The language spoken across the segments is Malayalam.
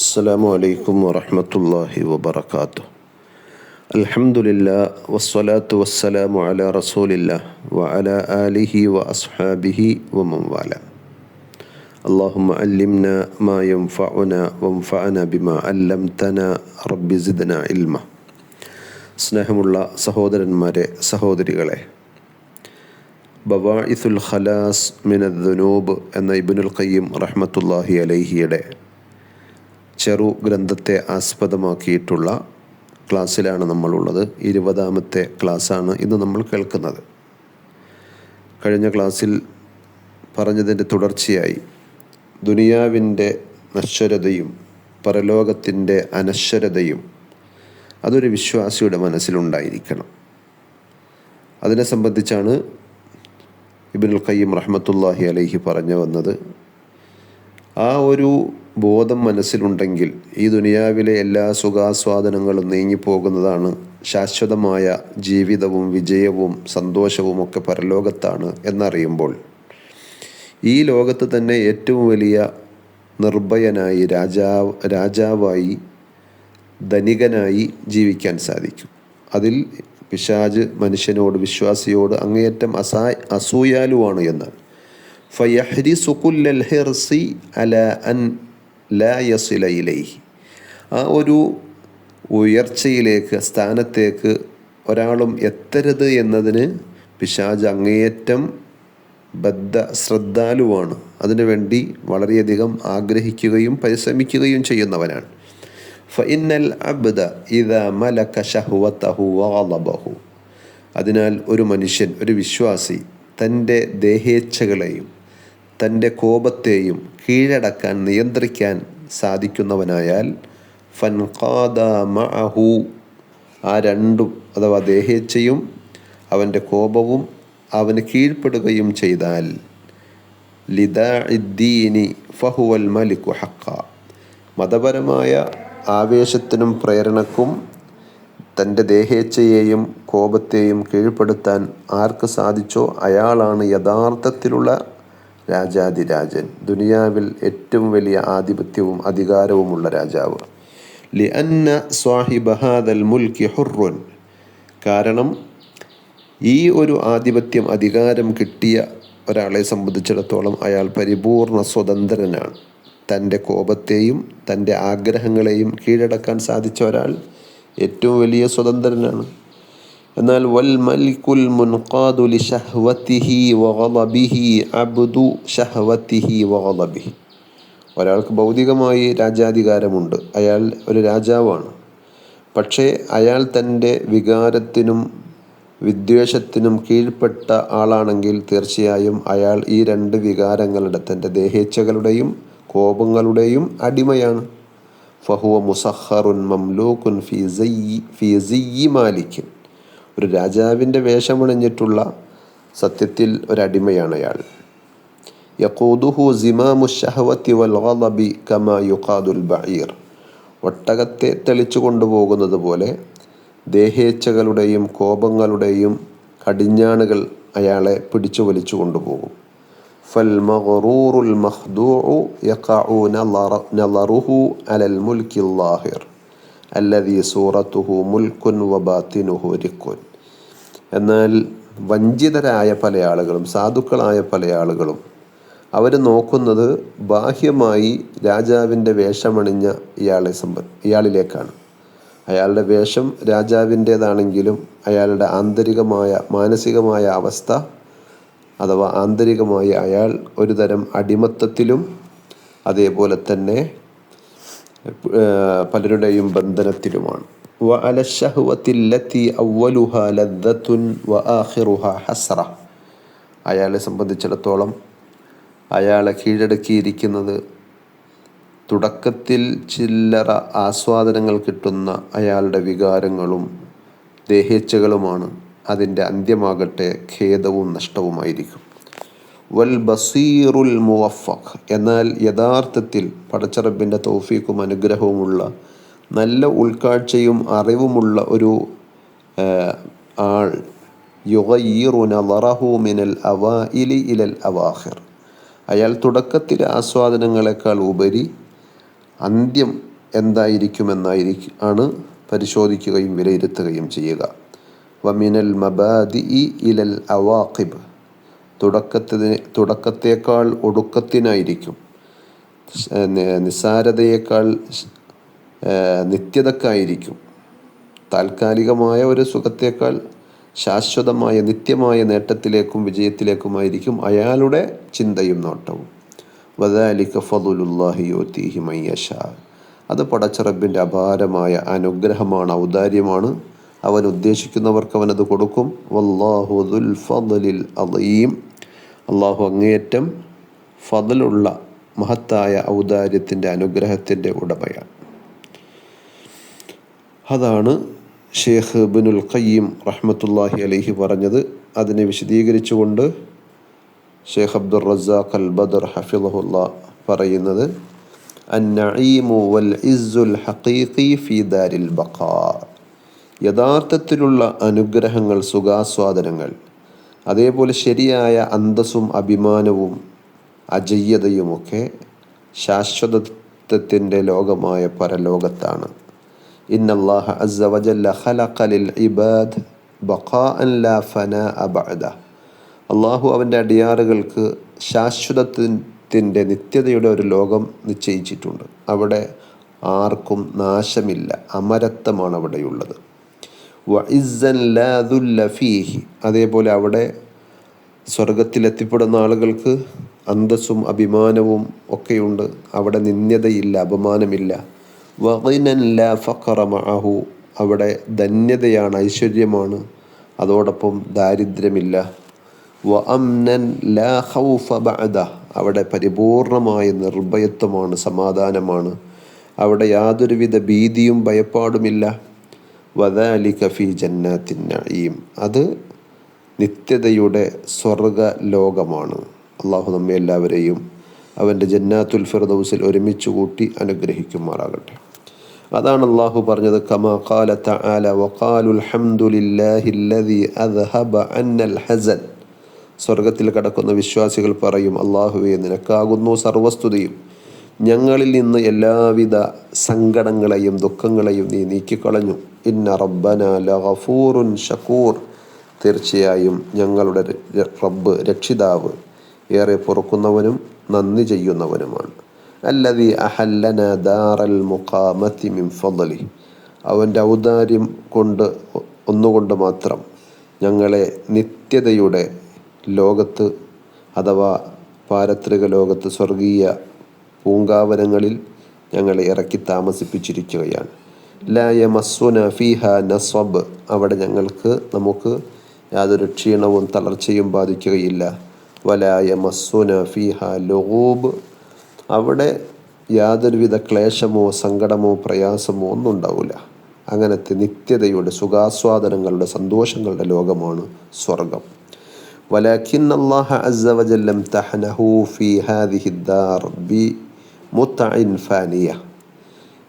السلام عليكم ورحمة الله وبركاته الحمد لله والصلاة والسلام على رسول الله وعلى آله وأصحابه ومن والاه اللهم علمنا ما ينفعنا وانفعنا بما علمتنا رب زدنا علما സ്നേഹമുള്ള സഹോദരന്മാരെ സഹോദരികളെ ബവാഇസുൽ ഖലാസ് മിനദ്ദുനൂബ് എന്ന ഇബിനുൽ ഖയ്യിം റഹ്മത്തുല്ലാഹി അലൈഹിയുടെ ചെറു ഗ്രന്ഥത്തെ ആസ്പദമാക്കിയിട്ടുള്ള ക്ലാസ്സിലാണ് നമ്മളുള്ളത്. ഇരുപതാമത്തെ ക്ലാസ്സാണ് ഇന്ന് നമ്മൾ കേൾക്കുന്നത്. കഴിഞ്ഞ ക്ലാസ്സിൽ പറഞ്ഞതിന്റെ തുടർച്ചയായി ദുനിയാവിന്റെ നശ്വരതയും പരലോകത്തിന്റെ അനശ്വരതയും അതൊരു വിശ്വാസിയുടെ മനസ്സിലുണ്ടായിരിക്കണം. അതിനെ സംബന്ധിച്ചാണ് ഇബിനുൽ ഖയ്യിം റഹ്മത്തുല്ലാഹി അലൈഹി പറഞ്ഞു വന്നത്. ആ ഒരു ബോധം മനസ്സിലുണ്ടെങ്കിൽ ഈ ദുനിയാവിലെ എല്ലാ സുഖാസ്വാദനങ്ങളും നീങ്ങിപ്പോകുന്നതാണ് ശാശ്വതമായ ജീവിതവും വിജയവും സന്തോഷവും ഒക്കെ പരലോകത്താണ് എന്നറിയുമ്പോൾ. ഈ ലോകത്ത് തന്നെ ഏറ്റവും വലിയ നിർഭയനായി രാജാവ് രാജാവായി ധനികനായി ജീവിക്കാൻ സാധിക്കും. അതിൽ പിശാജ് മനുഷ്യനോട് വിശ്വാസിയോട് അങ്ങേയറ്റം അസാ അസൂയാലുവാണ് എന്നാണ്. ഫയഹരി കുല്ലൽ ഹിർസി അല അൻ ലാ യസില ആ ഒരു ഉയർച്ചയിലേക്ക് സ്ഥാനത്തേക്ക് ഒരാളും എത്തരുത് എന്നതിന് പിശാജ് അങ്ങേയറ്റം ബദ്ധ ശ്രദ്ധാലുവാണ്. അതിനുവേണ്ടി വളരെയധികം ആഗ്രഹിക്കുകയും പരിശ്രമിക്കുകയും ചെയ്യുന്നവനാണ്. ഫഇന്നൽ അബ്ദ ഇത മലക ഷഹ്വതഹു വഗളബഹു അതിനാൽ ഒരു മനുഷ്യൻ ഒരു വിശ്വാസി തന്റെ ദേഹേച്ഛകളെയും തന്റെ കോപത്തെയും കീഴടക്കാൻ നിയന്ത്രിക്കാൻ സാധിക്കുന്നവനായാൽ ഫൻഖാദ മഅഹു ആ രണ്ടും അഥവാ ദേഹേച്ഛയും അവന്റെ കോപവും അവന് കീഴ്പ്പെടുകയും ചെയ്താൽ ലിദീനി ഫഹുവൽ മലിക്കു ഹക്ക മതപരമായ ആവേശത്തിനും പ്രേരണക്കും തന്റെ ദേഹേച്ഛയെയും കോപത്തെയും കീഴ്പ്പെടുത്താൻ ആർക്ക് സാധിച്ചോ അയാളാണ് യഥാർത്ഥത്തിലുള്ള രാജാതിരാജൻ ദുനിയാവിൽ ഏറ്റവും വലിയ ആധിപത്യവും അധികാരവുമുള്ള രാജാവ്. ലി അന്ന സ്വാഹിബഹാദൽ മുൽക്കി ഹുറുൻ കാരണം ഈ ഒരു ആധിപത്യം അധികാരം കിട്ടിയ ഒരാളെ സംബന്ധിച്ചിടത്തോളം അയാൾ പരിപൂർണ സ്വതന്ത്രനാണ്. തന്റെ കോപത്തെയും തന്റെ ആഗ്രഹങ്ങളെയും കീഴടക്കാൻ സാധിച്ച ഒരാൾ ഏറ്റവും വലിയ സ്വതന്ത്രനാണ്. എന്നാൽ വൽ മൽകുൽ മുൻഖാദു ലി ഷഹ്വത്തിഹി വഹലബിഹി അബ്ദു ഷഹ്വത്തിഹി വഹലബിഹി ഒരാൾക്ക് ഭൗതികമായി രാജാധികാരമുണ്ട് അയാൾ ഒരു രാജാവാണ്. പക്ഷേ അയാൾ തന്റെ വികാരത്തിനും വിദ്വേഷത്തിനും കീഴ്പ്പെട്ട ആളാണെങ്കിൽ തീർച്ചയായും അയാൾ ഈ രണ്ട് വികാരങ്ങളുടെ തന്റെ ദേഹേച്ഛകളുടെയും കോപങ്ങളുടെയും അടിമയാണ്. ഫഹുവ മുസഹറുൻ മംലൂക്കുൻ ഫി ഫി മാലിക്കും ഒരു രാജാവിന്റെ വേഷമണിഞ്ഞിട്ടുള്ള സത്യത്തിൽ ഒരടിമയാണ് അയാൾ. യക്കൂദുഹു സിമാമു ഷഹവത്തി വൽബി കമ യുഖാദുൽ ബഈർ. ഒട്ടകത്തെ തെളിച്ചു കൊണ്ടുപോകുന്നത് പോലെ ദേഹേച്ഛകളുടെയും കോപങ്ങളുടെയും കടിഞ്ഞാണുകൾ അയാളെ പിടിച്ചു വലിച്ചു കൊണ്ടുപോകും. ഫൽ മഹറൂറുൽ മഹ്ദൂ യു നലറുഹു അലൽ മുൽക്കിൽ അല്ലതീ സൂറത്തുഹു മുൽക്കുൻ വബാത്തിനുഹു രിക്കുൻ. എന്നാൽ വഞ്ചിതരായ പല ആളുകളും സാധുക്കളായ പല ആളുകളും അവർ നോക്കുന്നത് ബാഹ്യമായി രാജാവിന്റെ വേഷമണിഞ്ഞ ഇയാളെ സംബ ഇയാളിലേക്കാണ്. അയാളുടെ വേഷം രാജാവിന്റേതാണെങ്കിലും അയാളുടെ ആന്തരികമായ മാനസികമായ അവസ്ഥ അഥവാ ആന്തരികമായി അയാൾ ഒരു തരം അടിമത്തത്തിലും അതേപോലെ തന്നെ പലരുടെയും ബന്ധനത്തിലുമാണ്. അയാളെ സംബന്ധിച്ചിടത്തോളം അയാളെ കീഴടക്കിയിരിക്കുന്നത് തുടക്കത്തിൽ ചില്ലറ ആസ്വാദനങ്ങൾ കിട്ടുന്ന അയാളുടെ വികാരങ്ങളും ദേഹേച്ഛകളുമാണ്. അതിന്റെ അന്ത്യമാകട്ടെ ഖേദവും നഷ്ടവുമായിരിക്കും. വൽ ബസീറുൽ മുവഫഖ്. എന്നാൽ യഥാർത്ഥത്തിൽ പടച്ചറബിന്റെ തൗഫീക്കും അനുഗ്രഹവുമുള്ള നല്ല ഉൾക്കാഴ്ചയും അറിവുമുള്ള ഒരു ആൾ. യുഗീറു നളറഹു മിനൽ അവാഇലി ഇലൽ അവാഹിർ. അയാൾ തുടക്കത്തിലെ ആസ്വാദനങ്ങളെക്കാൾ ഉപരി അന്ത്യം എന്തായിരിക്കുമെന്നായിരിക്കും ആണ് പരിശോധിക്കുകയും വിലയിരുത്തുകയും ചെയ്യുക. വമിനൽ മബാദി ഇലൽ അവാഖിബ്. തുടക്കത്തിന് തുടക്കത്തേക്കാൾ ഒടുക്കത്തിനായിരിക്കും. നിസ്സാരതയേക്കാൾ നിത്യതക്കായിരിക്കും താൽക്കാലികമായ ഒരു സുഖത്തേക്കാൾ ശാശ്വതമായ നിത്യമായ നേട്ടത്തിലേക്കും വിജയത്തിലേക്കുമായിരിക്കും അയാളുടെ ചിന്തയും നോട്ടവും. വദാലിക ഫതുലുല്ലാഹി യോത്തീഹി മയ്യഷ അത് പടച്ചറബിന്റെ അപാരമായ അനുഗ്രഹമാണ് ഔദാര്യമാണ്. അവൻ ഉദ്ദേശിക്കുന്നവർക്ക് അവനത് കൊടുക്കും. വല്ലാഹുദുൽ ദുൽ ഫضലിൽ അലീം അള്ളാഹു അങ്ങേയറ്റം ഫതലുള്ള മഹത്തായ ഔദാര്യത്തിന്റെ അനുഗ്രഹത്തിന്റെ ഉടമയാണ്. അതാണ് ഷേഖ് ബിനുൽ ഖയ്യീം റഹ്മത്തുല്ലാഹി അലഹി പറഞ്ഞത്. അതിനെ വിശദീകരിച്ചുകൊണ്ട് ഷേഖ് അബ്ദുർ റസാഖ് അൽ ബദർ ഹഫിദുല്ല പറയുന്നത് യഥാർത്ഥത്തിലുള്ള അനുഗ്രഹങ്ങൾ സുഖാസ്വാദനങ്ങൾ അതേപോലെ ശരിയായ അന്തസ്സും അഭിമാനവും അജയ്യതയുമൊക്കെ ശാശ്വതത്വത്തിന്റെ ലോകമായ പരലോകത്താണ്. ഇന്നല്ലാഹ അസ്സ വജല്ല خلق للعباد ബഖാഅൻ ലാ فناء بعده അള്ളാഹു അവന്റെ അടിയാറുകൾക്ക് ശാശ്വതത്തിന്റെ നിത്യതയുടെ ഒരു ലോകം നിശ്ചയിച്ചിട്ടുണ്ട്. അവിടെ ആർക്കും നാശമില്ല അമരത്വമാണ് അവിടെയുള്ളത്. ഫീഹി അതേപോലെ അവിടെ സ്വർഗത്തിലെത്തിപ്പെടുന്ന ആളുകൾക്ക് അന്തസ്സും അഭിമാനവും ഒക്കെയുണ്ട്. അവിടെ നിന്ദ്യതയില്ല അപമാനമില്ല. വഖിനൻ ലാ മഅഹു. അവിടെ ധന്യതയാണ് ഐശ്വര്യമാണ്. അതോടൊപ്പം ദാരിദ്ര്യമില്ല. വ അംനൻ ലാ ഖൗഫ അവിടെ പരിപൂർണമായ നിർഭയത്വമാണ് സമാധാനമാണ്. അവിടെ യാതൊരുവിധ ഭീതിയും ഭയപ്പാടുമില്ല. വദാലി കഫി ജന്നാത്തിൻ അത് നിത്യതയുടെ സ്വർഗ ലോകമാണ് അള്ളാഹു നമ്മെ എല്ലാവരെയും അവന്റെ ജന്നാത്തുൽ ഫിർദൗസിൽ ഒരുമിച്ച് കൂട്ടി അനുഗ്രഹിക്കുമാറാകട്ടെ. അതാണ് അള്ളാഹു പറഞ്ഞത് കമാ ഖാല തആല വഖാലുൽ ഹംദുലില്ലാഹി അല്ലദി അദ്ഹബ അന്നൽ ഹസൻ. സ്വർഗത്തിൽ കടക്കുന്ന വിശ്വാസികൾ പറയും അള്ളാഹുവെ നിനക്കാകുന്നു സർവസ്തുതിയും. ഞങ്ങളിൽ നിന്ന് എല്ലാവിധ സങ്കടങ്ങളെയും ദുഃഖങ്ങളെയും നീ നീക്കിക്കളഞ്ഞു. ഇന്ന റബ്ബന ലഗഫൂറുൻ ഷക്കൂർ. തീർച്ചയായും ഞങ്ങളുടെ റബ്ബ് രക്ഷിതാവ് ഏറെ പൊറുക്കുന്നവനും നന്ദി ചെയ്യുന്നവനുമാണ്. അല്ലതി അഹല്ലന ദാറൽ മുഖാമത്തി മിംഫലി അവന്റെ ഔദാര്യം കൊണ്ട് ഒന്നുകൊണ്ട് മാത്രം ഞങ്ങളെ നിത്യതയുടെ ലോകത്ത് അഥവാ പാരത്രിക ലോകത്ത് സ്വർഗീയ പൂങ്കാവനങ്ങളിൽ ഞങ്ങളെ ഇറക്കി താമസിപ്പിച്ചിരിക്കുകയാണ്. ലായ മസ്വന ഫീഹ നസ്വബ്. അവിടെ ഞങ്ങൾക്ക് നമുക്ക് യാതൊരു ക്ഷീണവും തളർച്ചയും ബാധിക്കുകയില്ല. വലായ മസ്സുന ഫീഹ ലൂബ് അവിടെ യാതൊരുവിധ ക്ലേശമോ സങ്കടമോ പ്രയാസമോ ഒന്നും ഉണ്ടാവില്ല അങ്ങനത്തെ നിത്യതയുടെ സുഖാസ്വാദനങ്ങളുടെ സന്തോഷങ്ങളുടെ ലോകമാണ് സ്വർഗം ولكن الله عز وجل امتحنه في هذه الدار بمتع فانية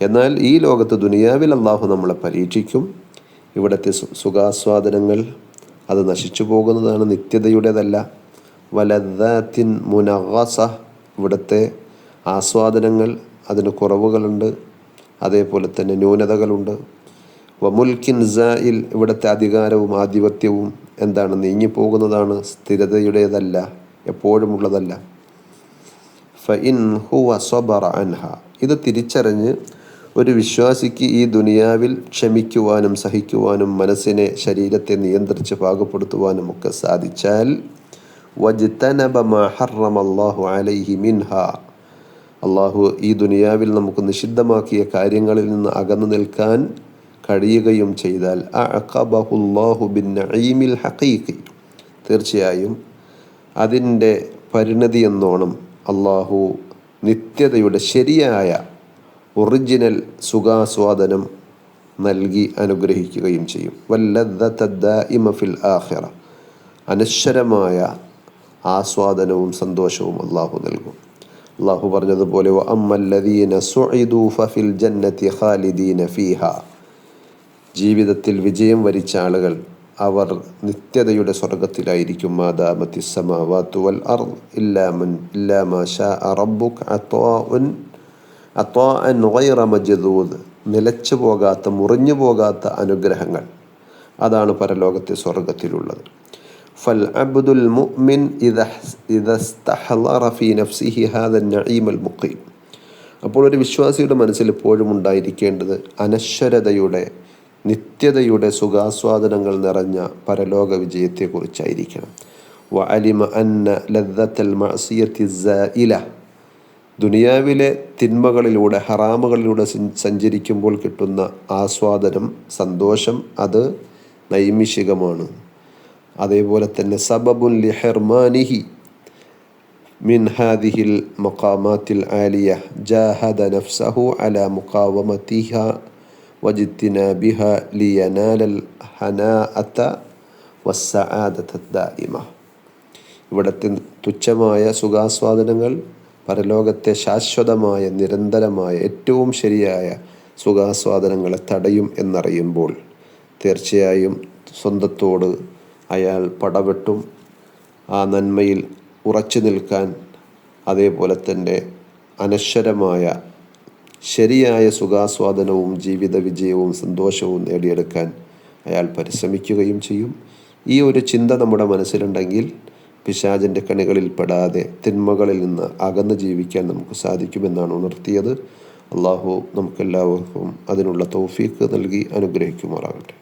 എന്നാൽ ഈ ലോകത്ത് ദുനിയാവിൽ അള്ളാഹു നമ്മളെ പരീക്ഷിക്കും ഇവിടുത്തെ സുഖാസ്വാദനങ്ങൾ അത് നശിച്ചു പോകുന്നതാണ് നിത്യതയുടേതല്ല വലദ്ദാത്തിൻ മുനഗസ. ഇവിടുത്തെ ആസ്വാദനങ്ങൾ അതിന് കുറവുകളുണ്ട്. അതേപോലെ തന്നെ ന്യൂനതകളുണ്ട്. വമുൽക്കിൻ സായിൽ ഇവിടുത്തെ അധികാരവും ആധിപത്യവും എന്താണ്? നീങ്ങിപ്പോകുന്നതാണ് സ്ഥിരതയുടേതല്ല എപ്പോഴുമുള്ളതല്ല. ഫഇൻ ഹുവ സ്വബറ അൻഹ. ഇത് തിരിച്ചറിഞ്ഞ് ഒരു വിശ്വാസിക്ക് ഈ ദുനിയാവിൽ ക്ഷമിക്കുവാനും സഹിക്കുവാനും മനസ്സിനെ ശരീരത്തെ നിയന്ത്രിച്ച് പാകപ്പെടുത്തുവാനും ഒക്കെ സാധിച്ചാൽ വജ്തനബ മാ ഹറമ അലൈഹി മിൻഹ. അള്ളാഹു ഈ ദുനിയാവിൽ നമുക്ക് നിഷിദ്ധമാക്കിയ കാര്യങ്ങളിൽ നിന്ന് അകന്നു നിൽക്കാൻ കഴിയുകയും ചെയ്താൽ അഖബഹുല്ലാഹു ബിൻ നഈമിൽ ഹഖീഖി. തീർച്ചയായും അതിന്റെ പരിണതി എന്നോണം അള്ളാഹു നിത്യതയുടെ ശരിയായ ഒറിജിനൽ സുഖാസ്വാദനം നൽകി അനുഗ്രഹിക്കുകയും ചെയ്യും. വല്ലദ്ദ ഇമഫിൽ ആഹിറ അനശ്വരമായ ആസ്വാദനവും സന്തോഷവും അള്ളാഹു നൽകും. അള്ളാഹു പറഞ്ഞതുപോലെ ജീവിതത്തിൽ വിജയം വരിച്ച ആളുകൾ അവർ നിത്യതയുടെ സ്വർഗത്തിലായിരിക്കും മാതാമത്തി സമാവാത്തു വൽ അർ ഇല്ലാമൻ നിലച്ചു പോകാത്ത മുറിഞ്ഞു പോകാത്ത അനുഗ്രഹങ്ങൾ. അതാണ് പരലോകത്തെ സ്വർഗത്തിലുള്ളത് ഫൽ المؤمن إذا إذا استحضر في نفسه هذا النعيم المقيم. അപ്പോൾ ഒരു വിശ്വാസിയുടെ മനസ്സിൽ എപ്പോഴും ഉണ്ടായിരിക്കേണ്ടത് അനശ്വരതയുടെ നിത്യതയുടെ സുഖാസ്വാദനങ്ങൾ നിറഞ്ഞ പരലോക വിജയത്തെക്കുറിച്ചായിരിക്കണം. വ അലിമ അന്ന ലദ്ദത്തൽ ഇല ദുനിയാവിലെ തിന്മകളിലൂടെ ഹറാമുകളിലൂടെ സഞ്ചരിക്കുമ്പോൾ കിട്ടുന്ന ആസ്വാദനം സന്തോഷം അത് നൈമിഷികമാണ്. അതേപോലെ തന്നെ സബബുൻ ലിഹർമാനിഹി മിൻ ഹാദിഹിൽ മക്കാമാത്തിൽ ആലിയ ജാഹദ നഫ്സഹു അല മുഖാവമത്തിഹ വജിത്തിന ബിഹ ലിയനാലൽ ഹനാഅത്ത വസ്സആദത ദായിമ ഇവിടുത്തെ തുച്ഛമായ സുഖാസ്വാദനങ്ങൾ പരലോകത്തെ ശാശ്വതമായ നിരന്തരമായ ഏറ്റവും ശരിയായ സുഖാസ്വാദനങ്ങളെ തടയും എന്നറിയുമ്പോൾ തീർച്ചയായും സ്വന്തത്തോട് അയാൾ പടവെട്ടും ആ നന്മയിൽ ഉറച്ചു നിൽക്കാൻ അതേപോലെ തന്നെ അനശ്വരമായ ശരിയായ സുഖാസ്വാദനവും ജീവിത വിജയവും സന്തോഷവും നേടിയെടുക്കാൻ അയാൾ പരിശ്രമിക്കുകയും ചെയ്യും. ഈ ഒരു ചിന്ത നമ്മുടെ മനസ്സിലുണ്ടെങ്കിൽ പിശാചിന്റെ കണികളിൽ പെടാതെ തിന്മകളിൽ നിന്ന് അകന്ന് ജീവിക്കാൻ നമുക്ക് സാധിക്കുമെന്നാണ് ഉണർത്തിയത്. അള്ളാഹു നമുക്കെല്ലാവർക്കും അതിനുള്ള തൗഫീക്ക് നൽകി അനുഗ്രഹിക്കുമാറാകട്ടെ.